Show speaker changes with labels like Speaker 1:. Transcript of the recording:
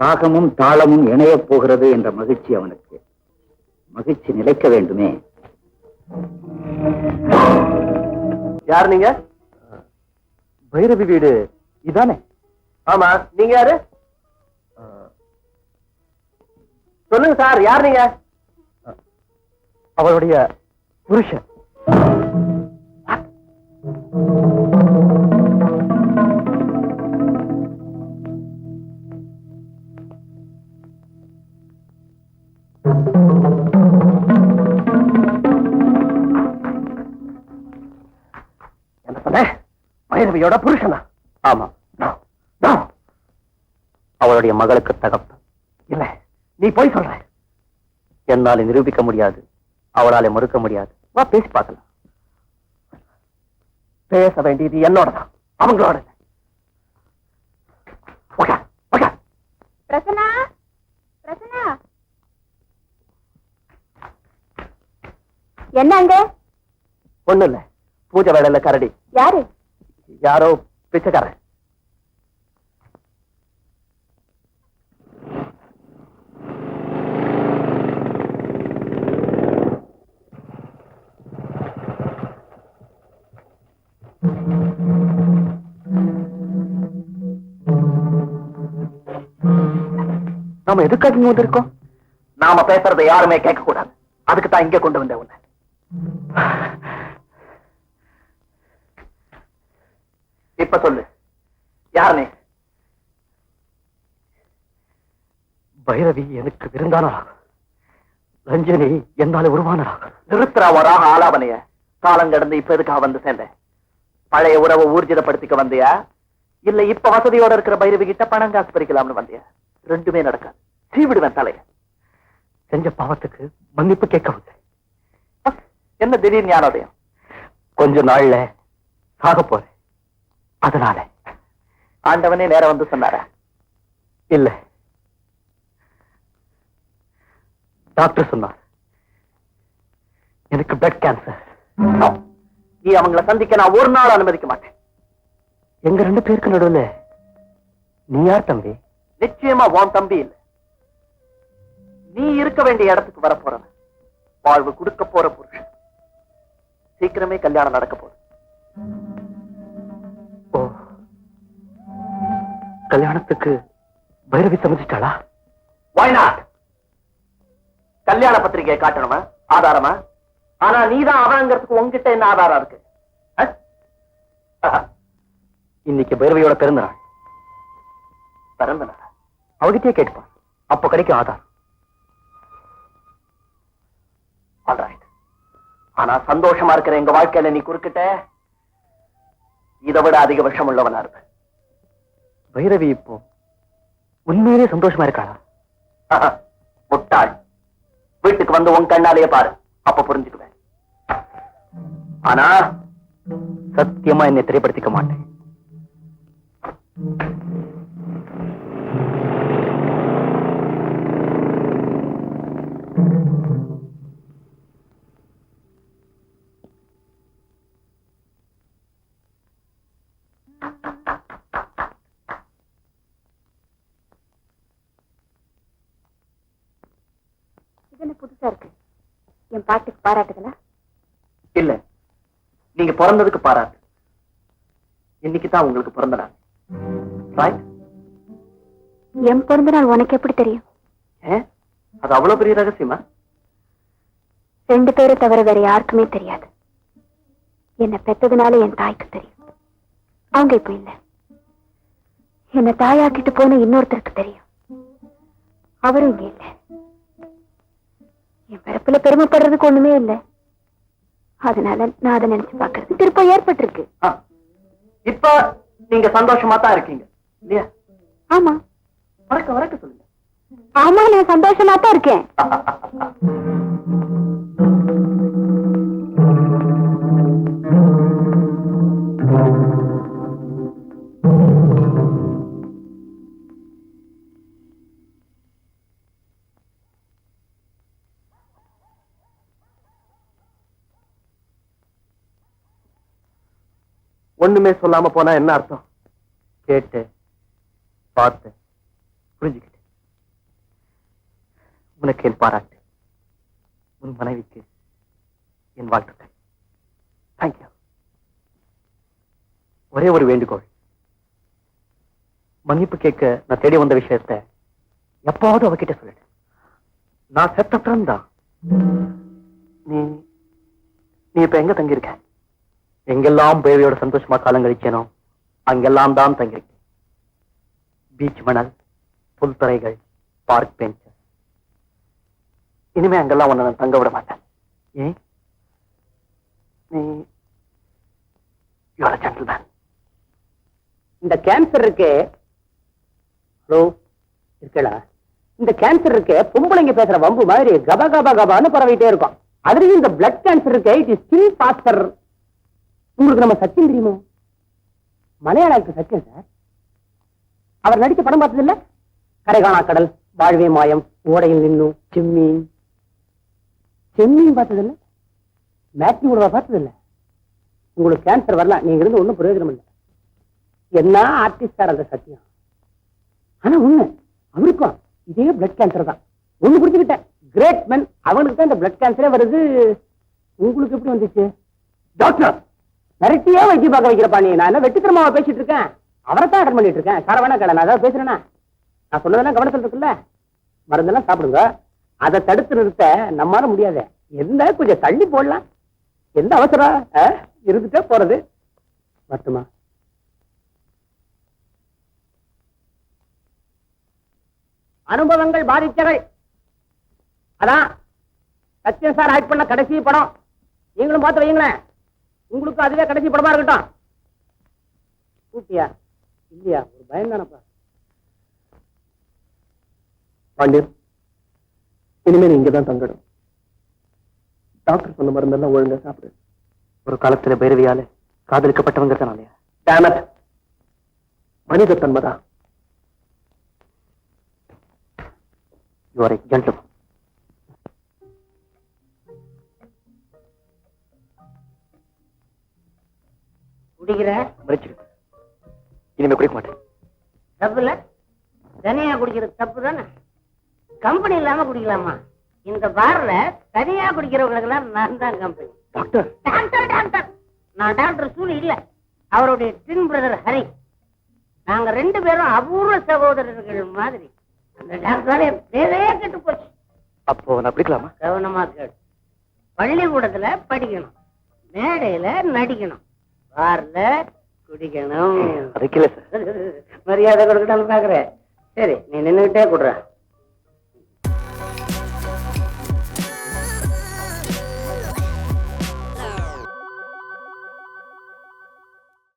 Speaker 1: ராகமும் தாளமும் இணையப் போகிறது என்ற மகிழ்ச்சி அவனுக்கு. மகிழ்ச்சி நிலைக்க வேண்டுமே.
Speaker 2: யார் நீங்க?
Speaker 1: பைரவி வீடு இதானே?
Speaker 2: ஆமா நீங்க யாரு? சொல்லுங்க சார் யார் நீங்க?
Speaker 1: அவளுடைய புருஷன்.
Speaker 2: பைரவியோட புருஷனா?
Speaker 1: ஆமா. அவளுடைய மகளுக்கு தகப்பன்.
Speaker 2: இல்ல நீ போய் சொல்ற
Speaker 1: என்னால நிரூபிக்க முடியாது. அவளால மறுக்க முடியாது. வா பேசி பார்க்கலாம்.
Speaker 2: பேச வேண்டியது என்னோட தான் அவங்களோட
Speaker 3: என்ன அங்க?
Speaker 2: ஒண்ணும் இல்ல. பூஜை வேலையில கரடி.
Speaker 3: யாரு?
Speaker 2: யாரோ பிச்சைக்காரன்.
Speaker 1: நாம எதுக்காக இங்க வந்திருக்கோம்?
Speaker 2: நாம பேசுறதை யாருமே கேட்க கூடாது அதுக்கு தான் இங்க கொண்டு வந்தேன் உன்னை. இப்ப சொல்லு. யார் நீ?
Speaker 1: பைரவி எனக்கு விருந்தானா? ரஞ்சனி என்னால உருவானா?
Speaker 2: நிறுத்துறா வராக ஆலாபனைய. காலம் கடந்து இப்ப எதுக்காக வந்து சேர்ந்தேன் பழைய உறவை ஊர்ஜிதப்படுத்திக்க வந்தியா? இல்ல இப்ப வசதியோட இருக்கிற பைரவி கிட்ட பணம் காசு பறிக்கலாம்னு வந்தியா? ரெண்டுமே நடக்காது. சீவிடுவேன் தலைய.
Speaker 1: செஞ்ச பாவத்துக்கு மன்னிப்பு கேட்க வந்தேன்.
Speaker 2: என்ன திடீர் ஞானோதயம்?
Speaker 1: கொஞ்ச நாள்ல சாக போறேன். அதனால.
Speaker 2: ஆண்டவனே நேரம் வந்து சொன்னாரா?
Speaker 1: இல்ல. டாக்டர் சொன்னார். எனக்கு பிளட் கேன்சர்.
Speaker 2: நீ அவங்கள சந்திக்க நான் ஒரு நாள் அனுமதிக்க மாட்டேன்.
Speaker 1: எங்க ரெண்டு பேருக்கு நடுவுல நீ யார் தம்பி?
Speaker 2: நிச்சயமா உன் தம்பி இல்ல. நீ இருக்க வேண்டிய இடத்துக்கு வர போறவன். வாழ்வு கொடுக்க போற புருஷன். சீக்கிரமே கல்யாணம் நடக்க போகுது.
Speaker 1: கல்யாணத்துக்கு பைரவி சமைச்சிட்டாளா
Speaker 2: Why நாட் கல்யாண பத்திரிகையை காட்டணுமா? ஆதாரமா? ஆனா நீதான் அவங்கிறதுக்கு உங்ககிட்ட என்ன ஆதாரம் இருக்கு?
Speaker 1: இன்னைக்கு பைரவியோட பிறந்த நாள்
Speaker 2: பிறந்த நாள்
Speaker 1: அவகிட்டே கேட்பான் அப்ப கிடைக்கும் ஆதார்
Speaker 2: ஆனா சந்தோஷமா இருக்கிற எங்க வாழ்க்கையில நீ குறுக்கிட்ட? இதை விட அதிக விஷம் உள்ளவனா இருப்ப.
Speaker 1: பைரவி இப்போ உண்மையிலே சந்தோஷமா இருக்காளா?
Speaker 2: முட்டாள். வீட்டுக்கு வந்து உன் கண்ணாலேயே பாரு. அப்ப புரிஞ்சுக்குவேன். ஆனா
Speaker 1: சத்தியமா என்னை திரைப்படுத்திக்க மாட்டேன்.
Speaker 3: என்ன புதுசா இருக்கு. என் பாட்டுக்கு பாராட்டுகளா
Speaker 2: இல்ல. நீங்க பிறந்ததுக்கு பாராட்டு. இன்னைக்கு தான் உங்களுக்கு பிறந்த நாள்?
Speaker 3: என் பிறந்த நாள் உனக்கு எப்படி தெரியும்?
Speaker 2: அது அவ்வளவு பெரிய ரகசியமா?
Speaker 3: ரெண்டு பேரை தவிர வேற யாருக்குமே தெரியாது. என்னை பெத்ததுனால என் தாய்க்கு தெரியும். அவங்க இப்ப இல்ல. என்னை தாயாக்கிட்டு போன இன்னொருத்தருக்கு தெரியும். அவரும் இங்க இல்ல. என் பிறப்புல பெருமைப்படுறதுக்கு ஒண்ணுமே இல்ல. அதனால நான் அதை நினைச்சு பாக்குறது திருப்பம் ஏற்பட்டிருக்கு.
Speaker 2: இப்ப நீங்க சந்தோஷமா தான் இருக்கீங்க இல்லையா?
Speaker 3: ஆமா.
Speaker 2: வரக்க வரக்க சொல்லுங்க.
Speaker 3: ஆமா நான் சந்தோஷமா தான் இருக்கேன்.
Speaker 2: ஒண்ணுமே சொல்லாம போனா என்ன அர்த்தம்?
Speaker 1: கேட்டு பார்த்து புரிஞ்சுக்கிட்டேன் உனக்கு என் பாராட்டு. உன் மனைவிக்கு என் வாழ்த்துக்கள். தேங்க்யூ ஒரே ஒரு வேண்டுகோள். மன்னிப்பு கேட்க நான் தேடி வந்த விஷயத்த எப்பாவது அவகிட்ட சொல்லிடு நான் செத்த பிறந்தான் நீ நீ இப்ப எங்க தங்கியிருக்க? எங்கெல்லாம் பேரையோட சந்தோஷமா காலம் கழிச்சேனோ அங்கெல்லாம் தான் தங்கியிருக்கேன். பீச் மணல் புல்தரைகள் பார்க் பெஞ்ச் இனிமே அங்கெல்லாம் உன்னை நான் தங்க விட மாட்டேன். ஏன்? நீ யூஆர் ஜென்டில்மேன்
Speaker 4: இந்த கேன்சர் இருக்கே. ஹலோ இருக்கலா இந்த கேன்சர் இருக்கே பொம்பளைங்க பேசுற வம்பு மாதிரி கப கப கபான்னு பரவிட்டே இருக்கும். அதுலயும் இந்த பிளட் கேன்சர் இருக்கே இட் இஸ் ஸ்டில் பாஸ்டர் உங்களுக்கு நம்ம சத்தியம் தெரியுமோ? மலையாள சத்தியம் சார் அவர் நடிச்ச படம் பார்த்தது இல்ல? கரைகாணா கடல் வாழ்வே மாயம் ஓடையில் நின்னும் செம்மீன். செம்மீன் பார்த்தது இல்ல? மேட்னி உடவா பார்த்தது இல்ல? உங்களுக்கு கேன்சர் வரலாம் நீங்க இருந்து ஒன்றும் பிரயோஜனம் இல்லை. என்ன ஆர்டிஸ்ட் சார் அந்த சத்தியம்? ஆனா உண்மை அவருக்கும் இதே பிளட் கேன்சர் தான். ஒண்ணு புரிஞ்சுக்கிட்டேன். கிரேட் மேன் அவனுக்கு தான் இந்த பிளட் கேன்சரே வருது. உங்களுக்கு எப்படி வந்துச்சு? டாக்டர் மிரட்டியே வைத்திய பார்க்க வைக்கிறப்பா நீ. நான் என்ன பேசிட்டு இருக்கேன்? அவரை தான் அட்டன் பண்ணிட்டு இருக்கேன். சரவணா கடை. நான் ஏதாவது பேசுறேன்னா நான் சொன்னதெல்லாம் கவனத்தில் இருக்குல்ல? மருந்தெல்லாம் சாப்பிடுங்க. அதை தடுத்து நிறுத்த நம்மளால முடியாது. என்ன? கொஞ்சம் தள்ளி போடலாம். எந்த அவசரம்? இருந்துட்டே போறது. மட்டுமா அனுபவங்கள் பாதித்தவை. அதான் சத்யன் சார் ஆக்ட் பண்ண கடைசி படம். நீங்களும் பார்த்து வைங்களேன் உங்களுக்கு அதுவே கடைசி படமா இருக்கட்டும். கூட்டியா இல்லையா? ஒரு பயம் தானப்பா.
Speaker 1: பாண்டியன் இனிமே நீ இங்கதான் தங்கணும். டாக்டர் சொன்ன மருந்தெல்லாம் ஒழுங்கா சாப்பிடு. ஒரு காலத்துல பைரவியால காதலிக்கப்பட்டவங்க தானே டேமட் மனித தன்மைதான் யுவர் ஜென்டில்
Speaker 4: குடிக்கிற?
Speaker 1: மன்னிச்சிடு. இனிமே குடிக்க மாட்டேன்.
Speaker 4: தப்பு இல்ல தனியா குடிக்கிறது தப்பு தானே கம்பெனி இல்லாம குடிக்கலாமா? இந்த பார்ல தனியா குடிக்கிறவங்களுக்கு எல்லாம் நான் தான் கம்பெனி
Speaker 1: டாக்டர்
Speaker 4: டாக்டர் டாக்டர் நான் டாக்டர் சூழி இல்ல. அவருடைய ட்வின் பிரதர் ஹரி. நாங்க ரெண்டு பேரும் அபூர்வ சகோதரர்கள் மாதிரி. அந்த டாக்டரால என் பேரே கெட்டு போச்சு.
Speaker 1: அப்போ நான் பிடிக்கலாமா
Speaker 4: கவனமா கேடு பள்ளிக்கூடத்துல படிக்கணும். மேடையில நடிக்கணும். பார்ல குடிக்கணும்.
Speaker 1: அதுக்கு இல்ல சார்.
Speaker 4: மரியாதை கொடுக்கணும்னு பாக்குறேன் சரி நீ நின்னுகிட்டே கொடுற.